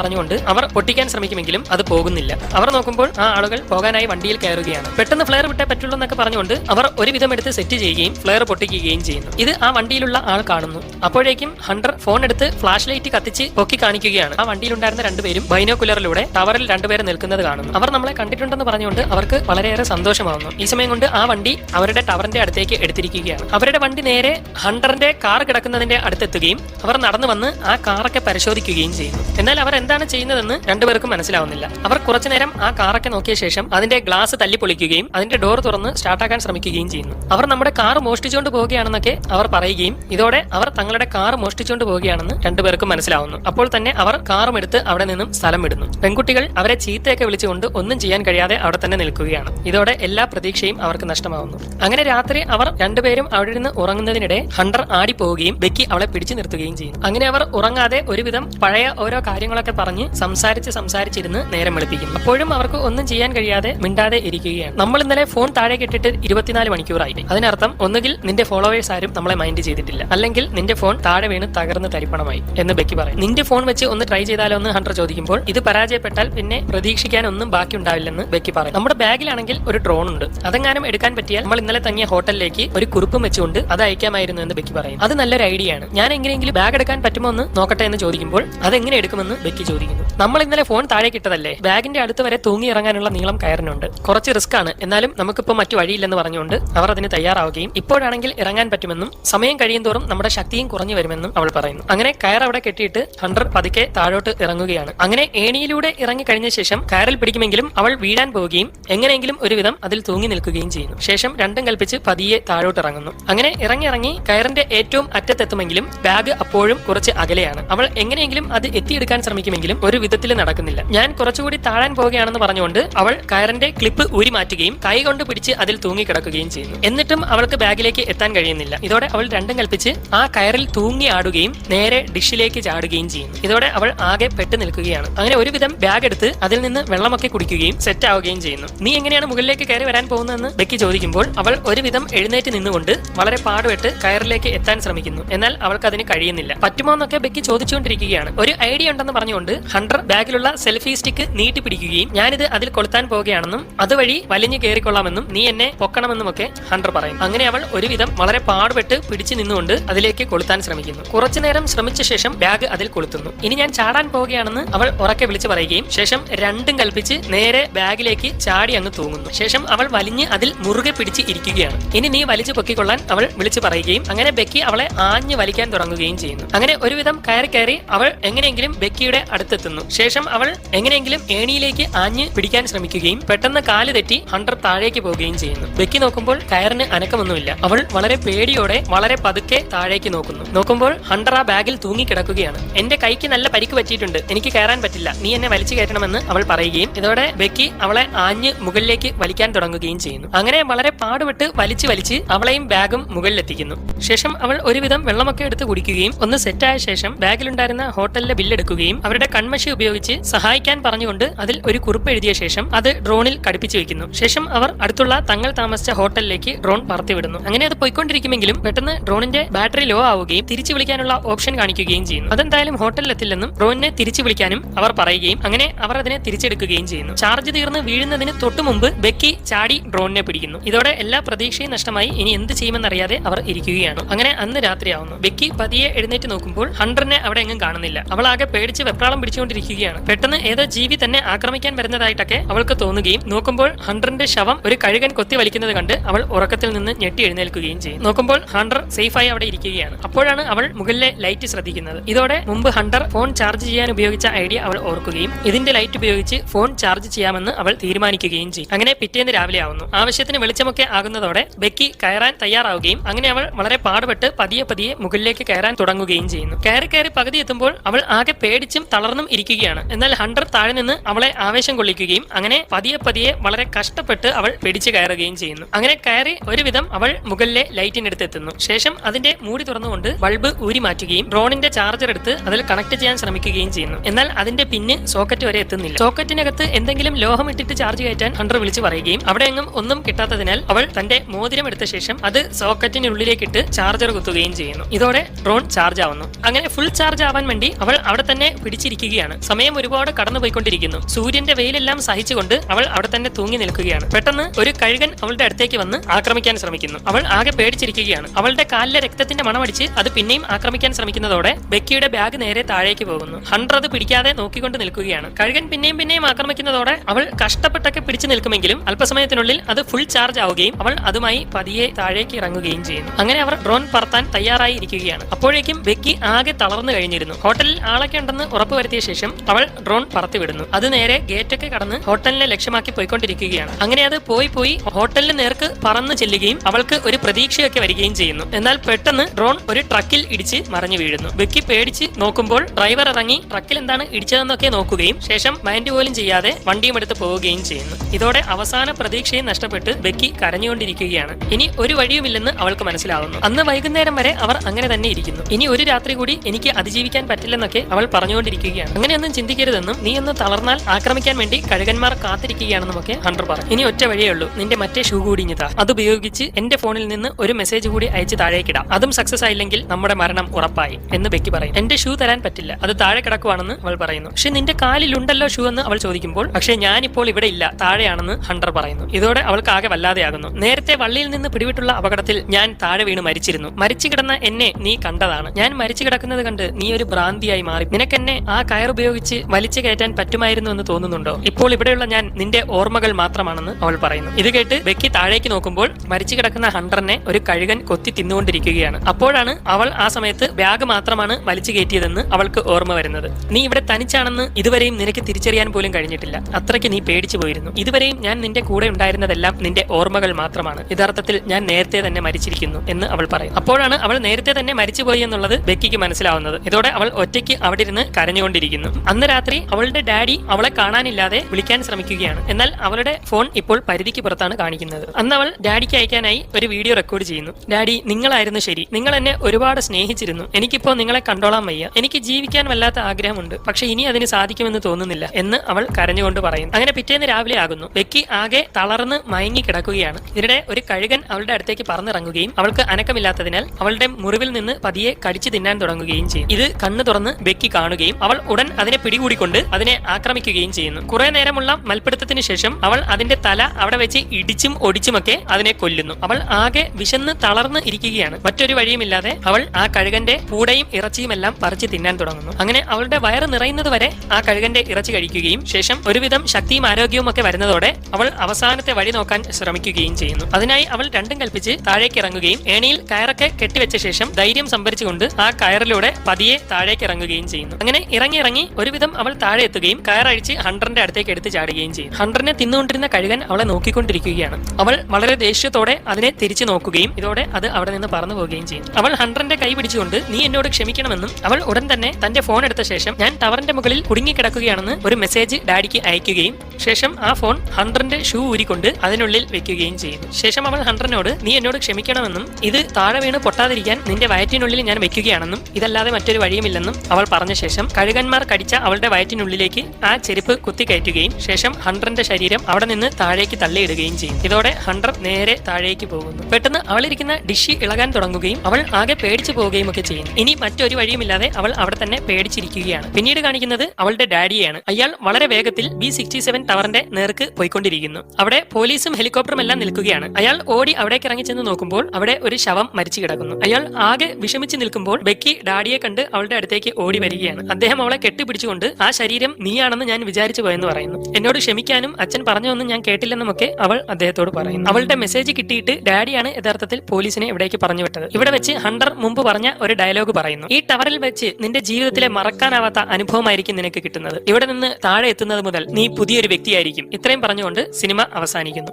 പറഞ്ഞുകൊണ്ട് അവർ പൊട്ടിക്കാൻ ശ്രമിക്കുമെങ്കിലും അത് പോകുന്നില്ല. അവർ നോക്കുമ്പോൾ ആ ആളുകൾ പോകാനായി വണ്ടിയിൽ കയറുകയാണ്. പെട്ടെന്ന് ഫ്ലെയർ വിട്ടേ പറ്റുള്ളൂ എന്നൊക്കെ പറഞ്ഞുകൊണ്ട് അവർ ഒരുവിധം എടുത്ത് സെറ്റ് ചെയ്യുകയും ഫ്ലെയർ പൊട്ടിക്കുകയും ചെയ്യുന്നു. ഇത് ആ വണ്ടിയിലുള്ള ആൾ കാണുന്നു. അപ്പോഴേക്കും ഹണ്ടർ ഫോൺ എടുത്ത് ഫ്ലാഷ് ലൈറ്റ് കത്തിച്ച് പൊക്കി കാണിക്കുകയാണ്. ആ വണ്ടിയിലുണ്ടായിരുന്ന രണ്ടുപേരും ബൈനോക്കുലറിലൂടെ ടവറിൽ രണ്ടുപേരും നിൽക്കുന്നത് കാണുന്നു. അവർ നമ്മളെ കണ്ടിട്ടുണ്ടെന്ന് പറഞ്ഞുകൊണ്ട് അവർക്ക് വളരെയേറെ സന്തോഷമാവുന്നു. ഈ സമയം കൊണ്ട് ആ വണ്ടി അവരുടെ ടവറിന്റെ അടുത്തേക്ക് എടുത്തിരിക്കുകയാണ്. അവരുടെ വണ്ടി നേരെ ഹണ്ടറിന്റെ കാർ കിടക്കുന്നതിന്റെ അടുത്തെത്തുകയും അവർ നടന്നു വന്ന് ആ കാറൊക്കെ പരിശോധിക്കുകയും ചെയ്യുന്നു. എന്നാൽ അവർ എന്താണ് ചെയ്യുന്നതെന്ന് രണ്ടുപേർക്കും മനസ്സിലാവുന്നില്ല. അവർ കുറച്ചു നേരം ആ കാറൊക്കെ നോക്കിയ ശേഷം അതിന്റെ ഗ്ലാസ് തല്ലി പൊളിക്കുകയും അതിന്റെ ഡോർ തുറന്ന് സ്റ്റാർട്ടാക്കാൻ ശ്രമിക്കുകയും ചെയ്യുന്നു. അവർ നമ്മുടെ കാർ മോഷ്ടിച്ചുകൊണ്ട് പോവുകയാണെന്നൊക്കെ അവർ പറയുകയും ഇതോടെ അവർ തങ്ങളുടെ കാർ മോഷ്ടിച്ചുകൊണ്ട് പോവുകയാണെന്ന് രണ്ടുപേർക്കും മനസ്സിലാവുന്നു. അപ്പോൾ തന്നെ അവർ കാറും എടുത്ത് അവിടെ നിന്നും സ്ഥലം വിടുന്നു. പെൺകുട്ടികൾ അവരെ ചീത്തയൊക്കെ വിളിച്ചുകൊണ്ട് ഒന്നും ചെയ്യാൻ കഴിയാതെ അവിടെ തന്നെ നിൽക്കുകയാണ്. ഇതോടെ എല്ലാ പ്രതീക്ഷയും അവർക്ക് നഷ്ടമാവുന്നു. അങ്ങനെ രാത്രി അവർ രണ്ടുപേരും അവിടെ നിന്ന് ഉറങ്ങുന്നതിനിടെ ഹണ്ടർ ആടിപ്പോവുകയും ബെക്കി അവളെ പിടിച്ചു നിർത്തുകയും ചെയ്യുന്നു അങ്ങനെ അവർ ഉറങ്ങാതെ ഒരുവിധം പഴയ ഓരോ കാര്യങ്ങളൊക്കെ പറഞ്ഞ് സംസാരിച്ച് സംസാരിച്ചിരുന്ന് നേരം വെളുപ്പിക്കും. അപ്പോഴും അവർക്ക് ഒന്നും ചെയ്യാൻ കഴിയാതെ മിണ്ടാതെ ഇരിക്കുകയാണ്. നമ്മൾ ഇന്നലെ ഫോൺ താഴെ കെട്ടിട്ട് ഇരുപത്തിനാല് മണിക്കൂറായി. അതിനർത്ഥം ഒന്നുകിൽ നിന്റെ ഫോളോവേഴ്സ് ആരും നമ്മളെ മൈൻഡ് ചെയ്തിട്ടില്ല. അല്ലെങ്കിൽ നിന്റെ ഫോൺ താഴെ വീണ് തകർന്ന് തരിപ്പണമായി എന്ന് ബെക്കി പറയും നിന്റെ ഫോൺ വെച്ച് ഒന്ന് ട്രൈ ചെയ്താലോ എന്ന് ഹണ്ടർ ചോദിക്കുമ്പോൾ ഇത് പരാജയപ്പെട്ടാൽ പിന്നെ പ്രതീക്ഷിക്കാനൊന്നും ബാക്കി ഉണ്ടാവില്ലെന്ന് ബെക്കി പറയും നമ്മുടെ ബാഗിലാണെങ്കിൽ ഒരു ഡ്രോൺ ഉണ്ട്. അതെങ്ങാനും എടുക്കാൻ പറ്റിയാൽ നമ്മൾ ഇന്നലെ തങ്ങിയ ഹോട്ടലിലേക്ക് ഒരു കുറിപ്പും വെച്ചുകൊണ്ട് അത് അയക്കാമായിരുന്നു എന്ന് ബെക്കി പറയും അത് നല്ലൊരു ഐഡിയ ആണ്. ഞാൻ എങ്ങനെയെങ്കിലും ബാഗ് എടുക്കാൻ പറ്റുമോ എന്ന് നോക്കട്ടെ എന്ന് ചോദിക്കുമ്പോൾ അതെങ്ങനെ എടുക്കുമെന്ന് ബെക്കി ചോദിക്കുന്നു. നമ്മൾ ഇന്നലെ ഫോൺ താഴെ കിട്ടതല്ലേ ബാഗിന്റെ അടുത്ത് വരെ തൂങ്ങി ഇറങ്ങാനുള്ള നീളം കയറിനുണ്ട്. കുറച്ച് റിസ്ക് ആണ്. എന്നാലും നമുക്കിപ്പോൾ മറ്റു വഴിയില്ലെന്ന് പറഞ്ഞുകൊണ്ട് അവർ അതിന് തയ്യാറാവുകയും ഇപ്പോഴാണെങ്കിൽ ഇറങ്ങാൻ പറ്റുമെന്നും സമയം കഴിയും തോറും നമ്മുടെ ശക്തിയും കുറഞ്ഞു വരുമെന്നും അവൾ പറയുന്നു. അങ്ങനെ കയർ അവിടെ കെട്ടിയിട്ട് ഹണ്ടർ പതുക്കെ താഴോട്ട് ഇറങ്ങുകയാണ്. അങ്ങനെ ഏണിയിലൂടെ ഇറങ്ങി കഴിഞ്ഞ ശേഷം കയറിൽ പിടിക്കുമെങ്കിലും അവൾ വീഴാൻ പോവുകയും എങ്ങനെയെങ്കിലും ഒരുവിധം അതിൽ തൂങ്ങി നിൽക്കുകയും ചെയ്യുന്നു. ശേഷം രണ്ടും കൽപ്പിച്ച് പതിയെ താഴോട്ട് ഇറങ്ങുന്നു. അങ്ങനെ ഇറങ്ങി ഇറങ്ങി കയറിന്റെ ഏറ്റവും അറ്റത്തെത്തുമെങ്കിലും ബാഗ് അപ്പോഴും കുറച്ച് അകലെയാണ്. അവൾ എങ്ങനെയെങ്കിലും അത് എത്തിയെടുക്കാൻ ശ്രമിക്കുമെങ്കിലും ഒരു വിധത്തിൽ നടക്കുന്നില്ല. ഞാൻ കുറച്ചുകൂടി താഴാൻ പോവുകയാണെന്ന് പറഞ്ഞുകൊണ്ട് അവൾ കയറിന്റെ ക്ലിപ്പ് ഊരി മാറ്റുകയും കൈ കൊണ്ട് പിടിച്ച് അതിൽ തൂങ്ങി കിടക്കുകയും ചെയ്യുന്നു. എന്നിട്ടും അവൾക്ക് ബാഗിലേക്ക് എത്താൻ കഴിയുന്നില്ല. ഇതോടെ അവൾ രണ്ടും കൽപ്പിച്ച് ആ കയറിൽ തൂങ്ങി ആടുകയും നേരെ ഡിഷിലേക്ക് ചാടുകയും ചെയ്യുന്നു ഇതോടെ അവൾ ആകെ പെട്ട് നിൽക്കുകയാണ്. അങ്ങനെ ഒരുവിധം ബാഗ് എടുത്ത് അതിൽ നിന്ന് വെള്ളമൊക്കെ കുടിക്കുകയും സെറ്റ് ആവുകയും ചെയ്യുന്നു. നീ എങ്ങനെയാണ് മുകളിലേക്ക് കയറി വരാൻ പോകുന്നതെന്ന്? ബെക്കി ചോദിക്കുമ്പോൾ അവൾ ഒരുവിധം എഴുന്നേറ്റ് നിന്നുകൊണ്ട് വളരെ പാടുപെട്ട് കയറിലേക്ക് എത്താൻ ശ്രമിക്കുന്നു. എന്നാൽ അവൾക്ക് അതിന് കഴിയുന്നില്ല. പറ്റുമോ എന്നൊക്കെ ബെക്കി ചോദിച്ചുകൊണ്ടിരിക്കുകയാണ്. ഒരു ഐഡിയ ഉണ്ടെന്ന് പറഞ്ഞുകൊണ്ട് ഹണ്ടർ ബാഗിലുള്ള സെൽഫി സ്റ്റിക്ക് നീട്ടി പിടിക്കുകയും ഞാനിത് അതിൽ കൊളുത്താൻ പോവുകയാണെന്നും അതുവഴി വലിഞ്ഞു കയറിക്കൊള്ളാമെന്നും നീ എന്നെ പൊക്കണമെന്നും ഒക്കെ ഹണ്ടർ പറയും. അങ്ങനെ അവൾ ഒരുവിധം വളരെ പാടുപെട്ട് പിടിച്ചു നിന്നുകൊണ്ട് അതിലേക്ക് കൊളുത്താൻ ശ്രമിക്കുന്നു. കുറച്ചു നേരം ശ്രമിച്ച ശേഷം ബാഗ് അതിൽ കൊളുത്തുന്നു. ഇനി ഞാൻ ചാടാൻ പോവുകയാണെന്ന് അവൾ ഉറക്കെ വിളിച്ചു പറയുകയും ശേഷം രണ്ടും കൽപ്പിച്ച് നേരെ ബാഗിലേക്ക് ചാടി അങ്ങ് തൂങ്ങുന്നു. ശേഷം അവൾ വലിഞ്ഞ് അതിൽ മുറുകെ പിടിച്ച് ഇരിക്കുകയാണ്. ഇനി നീ വലിച്ചു പൊക്കിക്കൊള്ളാൻ അവൾ വിളിച്ചു പറയുകയും അങ്ങനെ ബെക്കി അവളെ ആഞ്ഞു വലിക്കാൻ തുടങ്ങുകയും ചെയ്യുന്നു. അങ്ങനെ ഒരുവിധം കയറി കയറി അവൾ എങ്ങനെയെങ്കിലും ബെക്കിയുടെ അടുത്തെത്തുന്നു. ശേഷം അവൾ എങ്ങനെയെങ്കിലും ഏണിയിലേക്ക് ആഞ്ഞ് പിടിക്കാൻ ശ്രമിക്കുകയും പെട്ടെന്ന് കാൽ തെറ്റി ഹണ്ടർ താഴേക്ക് പോവുകയും ചെയ്യുന്നു. ബെക്കി നോക്കുമ്പോൾ കയറിന് അനക്കമൊന്നുമില്ല. അവൾ വളരെ പേടിയോടെ വളരെ പതുക്കെ താഴേക്ക് നോക്കുന്നു. നോക്കുമ്പോൾ ഹണ്ടർ ആ ബാഗിൽ തൂങ്ങി കിടക്കുകയാണ്. എന്റെ കൈക്ക് നല്ല പരിക്ക് പറ്റിയിട്ടുണ്ട്. എനിക്ക് കയറാൻ പറ്റില്ല. നീ എന്നെ വലിച്ചു കയറ്റണമെന്ന് അവൾ പറയുകയും ഇതോടെ ബെക്കി അവളെ ആഞ്ഞ് മുകളിലേക്ക് വലിക്കാൻ തുടങ്ങുകയും ചെയ്യുന്നു. അങ്ങനെ വളരെ പാടുപെട്ട് വലിച്ചു വലിച്ച് അവളെയും ബാഗും മുകളിലെത്തിക്കുന്നു. ശേഷം അവൾ ഒരുവിധം വെള്ളമൊക്കെ എടുത്ത് കുടിക്കുകയും ഒന്ന് സെറ്റായ ശേഷം ബാഗിലുണ്ടായിരുന്ന ഹോട്ടലിലെ ബില്ലെടുക്കുകയും അവരുടെ കൺമഷി ഉപയോഗിച്ച് സഹായിക്കാൻ പറഞ്ഞുകൊണ്ട് അതിൽ ഒരു കുറിപ്പ് എഴുതിയ ശേഷം അത് ഡ്രോണിൽ കടുപ്പിച്ചു വെക്കുന്നു. ശേഷം അവർ അടുത്തുള്ള തങ്ങൾ താമസിച്ച ഹോട്ടലിലേക്ക് ഡ്രോൺ പറത്തിവിടുന്നു. അങ്ങനെ അത് പോയിക്കൊണ്ടിരിക്കുമെങ്കിലും പെട്ടെന്ന് ഡ്രോണിന്റെ ബാറ്ററി ലോ ആവുകയും തിരിച്ചു വിളിക്കാനുള്ള ഓപ്ഷൻ കാണിക്കുകയും ചെയ്യുന്നു. അതെന്തായാലും ഹോട്ടലിലെത്തില്ലെന്നും ഡ്രോണിനെ തിരിച്ചു വിളിക്കാനും അവർ പറയുകയും അങ്ങനെ അവർ അതിനെ തിരിച്ചെടുക്കുകയും ചെയ്യുന്നു. ചാർജ് തീർന്ന് വീഴുന്നതിന് തൊട്ടു മുമ്പ് ബെക്കി ചാടി ഡ്രോണിനെ പിടിക്കുന്നു. ഇതോടെ എല്ലാ പ്രതീക്ഷയും നഷ്ടമായി ഇനി എന്ത് ചെയ്യുമെന്നറിയാതെ അവർ ഇരിക്കുകയാണ്. അങ്ങനെ അന്ന് രാത്രിയാവുന്നു. ബെക്കി പതിയെ എഴുന്നേറ്റ് നോക്കുമ്പോൾ ഹണ്ടറിനെ അവിടെ എങ്ങും കാണുന്നില്ല. അവൾ ആകെ പേടിച്ച് വെപ്രാളം പിടിച്ചുകൊണ്ടിരിക്കുകയാണ്. പെട്ടെന്ന് ഏതോ ജീവി തന്നെ ആക്രമിക്കാൻ വരുന്നതായിട്ടൊക്കെ അവൾക്ക് തോന്നുകയും നോക്കുമ്പോൾ ഹണ്ടറിന്റെ ശവം ഒരു കഴുകൻ കൊത്തി വലിക്കുന്നത് കണ്ട് അവൾ ഉറക്കത്തിൽ നിന്ന് ഞെട്ടി എഴുന്നേൽക്കുകയും ചെയ്യും നോക്കുമ്പോൾ ഹണ്ടർ സേഫായി അവിടെ ഇരിക്കുകയാണ്. അപ്പോഴാണ് അവൾ മുകളിലെ ലൈറ്റ് ശ്രദ്ധിക്കുന്നത്. ഇതോടെ മുമ്പ് ഹണ്ടർ ഫോൺ ചാർജ് ചെയ്യാൻ ഉപയോഗിച്ച ഐഡിയ അവൾ ഓർക്കുകയും ഇതിന്റെ ലൈറ്റ് ഉപയോഗിച്ച് ഫോൺ ചാർജ് ചെയ്യാമെന്ന് അവൾ തീരുമാനിക്കുകയും ചെയ്യും അങ്ങനെ പിറ്റേന്ന് രാവിലെ ആവുന്നു. ആവശ്യത്തിന് വെളിച്ചമൊക്കെ ആകുന്നതോടെ ബെക്കി കയറാൻ തയ്യാറാവുകയും അങ്ങനെ അവൾ വളരെ പാടുപെട്ട് പതിയെ പതിയെ മുകളിലേക്ക് കയറാൻ തുടങ്ങുകയും ചെയ്യുന്നു. കയറി കയറി പകുതി എത്തുമ്പോൾ അവൾ ആകെ പേടിച്ചും തളർന്നും ഇരിക്കുകയാണ്. എന്നാൽ ഹണ്ടർ താഴെ നിന്ന് അവളെ ആവേശം കൊള്ളിക്കുകയും അങ്ങനെ പതിയെ പതിയെ വളരെ കഷ്ടപ്പെട്ട് അവൾ പിടിച്ചു കയറുകയും ചെയ്യുന്നു. അങ്ങനെ കയറി ഒരുവിധം അവൾ മുകളിലെ ലൈറ്റിനടുത്ത് എത്തുന്നു. ശേഷം അതിന്റെ മൂടി തുറന്നുകൊണ്ട് ബൾബ് ഊരി മാറ്റുകയും ഡ്രോണിന്റെ ചാർജർ എടുത്ത് അതിൽ കണക്ട് ചെയ്യാൻ ശ്രമിക്കുകയും ചെയ്യുന്നു. എന്നാൽ അതിന്റെ പിന്ന് സോക്കറ്റ് വരെ എത്തുന്നില്ല. സോക്കറ്റിനകത്ത് എന്തെങ്കിലും ലോഹം ഇട്ടിട്ട് ചാർജ് കയറ്റാൻ ഹണ്ടർ വിളിച്ച് പറയുകയും അവിടെ എങ്ങും ഒന്നും കിട്ടാത്തതിനാൽ അവൾ തന്റെ മോതിരം എടുത്ത ശേഷം അത് സോക്കറ്റിനുള്ളിലേക്ക് ഇട്ട് ചാർജർ കുത്തുകയും ചെയ്യുന്നു. ഇതോടെ ഡ്രോൺ ചാർജ് ആവുന്നു. അങ്ങനെ ഫുൾ ചാർജ് ആവാൻ വേണ്ടി അവൾ അവിടെ തന്നെ പിടിച്ചിരിക്കുകയാണ്. സമയം ഒരുപാട് കടന്നു പോയിക്കൊണ്ടിരിക്കുന്നു സൂര്യന്റെ വെയിലെല്ലാം സഹിച്ചുകൊണ്ട് അവൾ അവിടെ തന്നെ തൂങ്ങി നിൽക്കുകയാണ്. പെട്ടെന്ന് ഒരു കഴുകൻ അവളുടെ അടുത്തേക്ക് വന്ന് ആക്രമിക്കാൻ ശ്രമിക്കുന്നു. അവൾ ആകെ പേടിച്ചിരിക്കുകയാണ്. അവളുടെ കാലിലെ രക്തത്തിന്റെ മണമടിച്ച് അത് പിന്നെയും ആക്രമിക്കാൻ ശ്രമിക്കുന്നതോടെ ബെക്കിയുടെ ബാഗ് നേരെ താഴേക്ക് പോകുന്നു. ഹണ്ടർ അത് പിടിക്കാതെ നോക്കിക്കൊണ്ട് നിൽക്കുകയാണ്. കഴുകൻ പിന്നെയും പിന്നെയും ആക്രമിക്കുന്നതോടെ അവൾ കഷ്ടപ്പെട്ടൊക്കെ പിടിച്ചു നിൽക്കുമെങ്കിലും അല്പസമയത്തിനുള്ളിൽ അത് ഫുൾ ചാർജ് ആവുകയും അവൾ അതുമായി പതിയെ താഴേക്ക് ഇറങ്ങുകയും ചെയ്യുന്നു. അങ്ങനെ അവർ ഡ്രോൺ പറത്താൻ തയ്യാറായി ഇരിക്കുകയാണ്. അപ്പോഴേക്കും ബെക്കി ആകെ തളർന്നു കഴിഞ്ഞിരുന്നു. ഹോട്ടലിൽ ആളൊക്കെ ഉണ്ടെന്ന് ഉറപ്പുവരുത്തിയ ശേഷം അവൾ ഡ്രോൺ പറത്തിവിടുന്നു അത് നേരെ ഗേറ്റൊക്കെ കടന്ന് ഹോട്ടലിനെ ലക്ഷ്യമാക്കി പോയിക്കൊണ്ടിരിക്കുകയാണ്. അങ്ങനെ അത് പോയി പോയി ഹോട്ടലിന് നേർക്ക് പറന്നു ചെല്ലുകയും അവൾക്ക് ഒരു പ്രതീക്ഷയൊക്കെ വരികയും ചെയ്യുന്നു. എന്നാൽ പെട്ടെന്ന് ഡ്രോൺ ഒരു ട്രക്കിൽ ഇടിച്ച് മറിഞ്ഞു വീഴുന്നു. ബെക്കി പേടിച്ച് നോക്കുമ്പോൾ ഡ്രൈവർ ഇറങ്ങി ട്രക്കിൽ എന്താണ് ഇടിച്ചതെന്നൊക്കെ നോക്കുകയും ശേഷം മൈൻഡ് പോലും ചെയ്യാതെ വണ്ടിയും എടുത്ത് പോവുകയും ചെയ്യുന്നു. ഇതോടെ അവസാന പ്രതീക്ഷയും നഷ്ടപ്പെട്ട് ബെക്കി കരഞ്ഞുകൊണ്ടിരിക്കുകയാണ്. ഇനി ഒരു വഴിയുമില്ലെന്ന് അവൾക്ക് മനസ്സിലാവുന്നു. അന്ന് വൈകുന്നേരം വരെ അവർ അങ്ങനെ തന്നെ ഇരിക്കുന്നു. ഇനി ഒരു രാത്രി കൂടി എനിക്ക് അതിജീവിക്കാൻ പറ്റില്ലെന്നൊക്കെ അവൾ പറഞ്ഞുകൊണ്ടിരിക്കുകയാണ്. അങ്ങനെയൊന്നും ചിന്തിക്കരുതെന്നും നീ ഒന്ന് തളർന്നാൽ ആക്രമിക്കാൻ വേണ്ടി കഴുകന്മാർ കാത്തിരിക്കുകയാണെന്നുമൊക്കെ ഹണ്ടർ പറഞ്ഞു. ഇനി ഒറ്റ വഴിയേ ഉള്ളൂ. നിന്റെ മറ്റേ ഷൂ കൂടി ഇഞ്ഞിതാ അത് ഉപയോഗിച്ച് എന്റെ ഫോണിൽ നിന്ന് ഒരു മെസ്സേജ് കൂടി അയച്ച് താഴേക്കിടാം. അതും സക്സസ് ആയില്ലെങ്കിൽ നമ്മുടെ മരണം ഉറപ്പായി എന്ന് ബെക്കി പറയും എന്റെ ഷൂ തരാൻ പറ്റില്ല. അത് താഴെ കിടക്കുവാണെന്ന് അവൾ പറയുന്നു. പക്ഷെ നിന്റെ കാലിലുണ്ടല്ലോ ഷൂ എന്ന് അവൾ ചോദിക്കുമ്പോൾ പക്ഷെ ഞാനിപ്പോൾ ഇവിടെ ഇല്ല. താഴെയാണെന്ന് ഹണ്ടർ പറയുന്നു. ഇതോടെ അവൾക്ക് ആകെ വല്ലാതെയാകുന്നു. നേരത്തെ വള്ളിയിൽ നിന്ന് പിടിവിട്ടുള്ള അപകടത്തിൽ ഞാൻ താഴെ വീണ് മരിച്ചിരുന്നു. മരിച്ചു കിടന്ന എന്നെ നീ കണ്ടതാണ്. ഞാൻ മരിച്ചു കിടക്കുന്നത് കണ്ട് നീ ഒരു ഭ്രാന്തിയായി മാറി. നിനക്കെന്നെ ആ കയർ ഉപയോഗിച്ച് വലിച്ചു കയറ്റാൻ പറ്റുമായിരുന്നു എന്ന് തോന്നുന്നുണ്ടോ? ഇപ്പോൾ ഇവിടെയുള്ള ഞാൻ നിന്റെ ഓർമ്മകൾ മാത്രമാണെന്ന് അവൾ പറയുന്നു. ഇത് കേട്ട് ബെക്കി താഴേക്ക് നോക്കുമ്പോൾ മരിച്ചു കിടക്കുന്ന ഹണ്ടറിനെ ഒരു കഴുകൻ കൊത്തി തിന്നുകൊണ്ടിരിക്കുകയാണ്. അപ്പോഴാണ് അവൾ ആ സമയത്ത് ബാഗ് മാത്രമാണ് വലിച്ചു കയറ്റിയതെന്ന് അവൾക്ക് ഓർമ്മ വരുന്നത്. നീ ഇവിടെ തനിച്ചാണെന്ന് ഇതുവരെയും നിനക്ക് തിരിച്ചറിയാൻ പോലും കഴിഞ്ഞിട്ടില്ല. അത്രയ്ക്ക് നീ പേടിച്ചു പോയിരുന്നു. ഇതുവരെയും ഞാൻ നിന്റെ കൂടെ ഉണ്ടായിരുന്നതെല്ലാം നിന്റെ ഓർമ്മകൾ മാത്രമാണ്. യഥാർത്ഥത്തിൽ ഞാൻ നേരത്തെ തന്നെ മരിച്ചിരിക്കുന്നു എന്ന് അവൾ പറയും. അപ്പോഴാണ് അവൾ നേരത്തെ തന്നെ മരിച്ചുപോയി എന്നുള്ളത് ബെക്കിക്ക് മനസ്സിലാവുന്നത്. ഇതോടെ അവൾ ഒറ്റയ്ക്ക് അവിടെ ഇരുന്ന് കരഞ്ഞുകൊണ്ടിരിക്കുന്നു. അന്ന് രാത്രി അവളുടെ ഡാഡി അവളെ കാണാനില്ലാതെ വിളിക്കാൻ ശ്രമിക്കുകയാണ്. എന്നാൽ അവളുടെ ഫോൺ ഇപ്പോൾ പരിധിക്ക് പുറത്താണ് കാണിക്കുന്നത്. അന്ന് അവൾ ഡാഡിക്ക് അയക്കാനായി ഒരു വീഡിയോ റെക്കോർഡ് ചെയ്യുന്നു. ഡാഡി നിങ്ങളായിരുന്നു ശരി. നിങ്ങൾ എന്നെ ഒരുപാട് സ്നേഹിച്ചിരുന്നു. എനിക്കിപ്പോ നിങ്ങളെ കണ്ടോളാൻ വയ്യ. എനിക്ക് ജീവിക്കാൻ വല്ലാത്ത ആഗ്രഹമുണ്ട്. പക്ഷെ ഇനി അതിന് സാധിക്കുമെന്ന് തോന്നുന്നില്ല എന്ന് അവൾ കരഞ്ഞുകൊണ്ട് പറയുന്നു. അങ്ങനെ പിറ്റേന്ന് രാവിലെ ആകുന്നു. വെക്കി ആകെ തളർന്ന് മയങ്ങി കിടക്കുകയാണ്. ഇതിനിടെ ഒരു കഴുകൻ അവളുടെ അടുത്തേക്ക് പറന്നിറങ്ങുകയും അവൾക്ക് അനക്കമില്ലാത്തതിനാൽ അവളുടെ മുറിവിൽ നിന്ന് പതിയെ കടിച്ചു തിന്നാൻ തുടങ്ങുകയും ചെയ്യും. ഇത് കണ്ണു തുറന്ന് ബെക്കി കാണുകയും അവൾ ഉടൻ അതിനെ പിടികൂടിക്കൊണ്ട് അതിനെ ആക്രമിക്കുകയും ചെയ്യുന്നു. കുറെ നേരമുള്ള മൽപ്പിടുത്തത്തിന് ശേഷം അവൾ അതിന്റെ തല അവിടെ വെച്ച് ഇടിച്ചും ഒടിച്ചുമൊക്കെ അതിനെ കൊല്ലുന്നു. അവൾ ആകെ വിശന്ന് തളർന്ന് ഇരിക്കുകയാണ്. മറ്റൊരു വഴിയുമില്ലാതെ അവൾ ആ കഴുകന്റെ പൂടയും ഇറച്ചിയും എല്ലാം പറിച്ച് തിന്നാൻ തുടങ്ങുന്നു. അങ്ങനെ അവളുടെ വയറ് നിറയുന്നത് വരെ ആ കഴുകന്റെ ഇറച്ചി കഴിക്കുകയും ശേഷം ഒരുവിധം ശക്തിയും ആരോഗ്യവും ഒക്കെ വരുന്നതോടെ അവൾ അവസാനത്തെ വഴി നോക്കാൻ ശ്രമിക്കുകയും ചെയ്യുന്നു. അതിനായി അവൾ രണ്ടും കൽപ്പിച്ച് താഴേക്ക് ഇറങ്ങുകയും ഏണിയിൽ കയറൊക്കെ കെട്ടിവെച്ച ശേഷം ധൈര്യം സംഭരിച്ചുകൊണ്ട് ആ കയറിലൂടെ പതിയെ താഴേക്ക് ഇറങ്ങുകയും ചെയ്യുന്നു. അങ്ങനെ ഇറങ്ങി ഇറങ്ങി ഒരുവിധം അവൾ താഴെ എത്തുകയും കയറഴിച്ച് ഹണ്ടറിന്റെ അടുത്തേക്ക് എടുത്ത് ചാടുകയും ചെയ്യും ഹണ്ടറിനെ തിന്നുകൊണ്ടിരുന്ന കഴുകൻ അവളെ നോക്കിക്കൊണ്ടിരിക്കുകയാണ്. അവൾ വളരെ ദേഷ്യത്തോടെ അതിനെ തിരിച്ചു നോക്കുകയും ഇതോടെ അത് അവിടെ നിന്ന് പറന്നു പോവുകയും ചെയ്യും അവൾ ഹണ്ടറിന്റെ കൈ പിടിച്ചുകൊണ്ട് നീ എന്നോട് ക്ഷമിക്കണമെന്നും അവൾ ഉടൻ തന്നെ തന്റെ ഫോൺ എടുത്ത ശേഷം ഞാൻ ടവറിന്റെ മുകളിൽ കുടുങ്ങിക്കിടക്കുകയാണെന്ന് ഒരു മെസ്സേജ് ഡാഡിക്ക് അയക്കുകയും ശേഷം ആ ഫോൺ ഹണ്ടറിന്റെ ഷൂ ഊരിക്കൊണ്ട് അതിനുള്ളിൽ വെക്കുകയും ചെയ്യും ശേഷം അവൾ ഹണ്ടറിനോട് നീ എന്നോട് ക്ഷമിക്കണമെന്നും ഇത് താഴെ വീണ് പൊട്ടാതിരിക്കാൻ നിന്റെ വയറ്റിനുള്ളിൽ ഞാൻ വെക്കുകയാണെന്നും ഇതല്ലാതെ മറ്റൊരു വഴിയുമില്ലെന്നും അവൾ പറഞ്ഞ ശേഷം കഴുകന്മാർ കടിച്ച അവളുടെ വയറ്റിനുള്ളിലേക്ക് ആ ചെരുപ്പ് കുത്തിക്കയറ്റുകയും ശേഷം ഹണ്ടറിന്റെ ശരീരം അവിടെ നിന്ന് താഴേക്ക് തള്ളിയിടുകയും ചെയ്യും ഇതോടെ ഹണ്ടർ നേരെ താഴേക്ക് പോകുന്നു. പെട്ടെന്ന് അവളിരിക്കുന്ന ഡിഷി ഇളകാൻ തുടങ്ങുകയും അവൾ ആകെ പേടിച്ചു പോവുകയും ഒക്കെ ചെയ്യുന്നു. ഇനി മറ്റൊരു വഴിയുമില്ലാതെ അവൾ അവിടെ തന്നെ പേടിച്ചിരിക്കുകയാണ്. പിന്നീട് കാണിക്കുന്നത് അവളുടെ ഡാഡിയാണ് അയാൾ വളരെ വേഗത്തിൽ ബി സിക്സ്റ്റി സെവൻ ടവറിന്റെ നേർക്ക് പോയിക്കൊണ്ടിരിക്കുന്നു. അവിടെ പോലീസും ഹെലികോപ്റ്ററും എല്ലാം നിൽക്കുകയാണ്. അയാൾ ഓടി അവിടേക്ക് ഇറങ്ങി ചെന്ന് നോക്കുമ്പോൾ അവിടെ ഒരു ശവം മരിച്ചു കിടക്കുന്നു. അയാൾ ആകെ വിഷമിച്ച് നിൽക്കുമ്പോൾ ബെക്കി ഡാഡിയെ കണ്ട് അവളുടെ അടുത്തേക്ക് ഓടി വരികയാണ്. അദ്ദേഹം അവളെ കെട്ടിപ്പിടിച്ചുകൊണ്ട് ആ ശരീരം നീയാണെന്ന് ഞാൻ വിചാരിച്ചു പോയെന്ന് പറയുന്നു. എന്നോട് ക്ഷമിക്കാനും അച്ഛൻ പറഞ്ഞൊന്നും ഞാൻ കേട്ടില്ലെന്നുമൊക്കെ അവൾ അദ്ദേഹത്തോട് പറയുന്നു. അവളുടെ മെസ്സേജ് കിട്ടിയിട്ട് ഡാഡിയാണ് യഥാർത്ഥത്തിൽ പോലീസിനെ ഇവിടേക്ക് പറഞ്ഞു വിട്ടത്. ഇവിടെ വെച്ച് ഹണ്ടർ മുമ്പ് പറഞ്ഞ ഒരു ഡയലോഗ് പറയുന്നു. ഈ ടവറിൽ വെച്ച് നിന്റെ ജീവിതത്തിലെ മറക്കാനാവാത്ത അനുഭവമായിരിക്കും നിനക്ക് കിട്ടുന്നത്. ഇവിടെ നിന്ന് താഴെ എത്തുന്നത് മുതൽ നീ പുതിയൊരു വ്യക്തിയായിരിക്കും. ഇത്രയും പറഞ്ഞുകൊണ്ട് സിനിമ അവസാനിക്കുന്നു.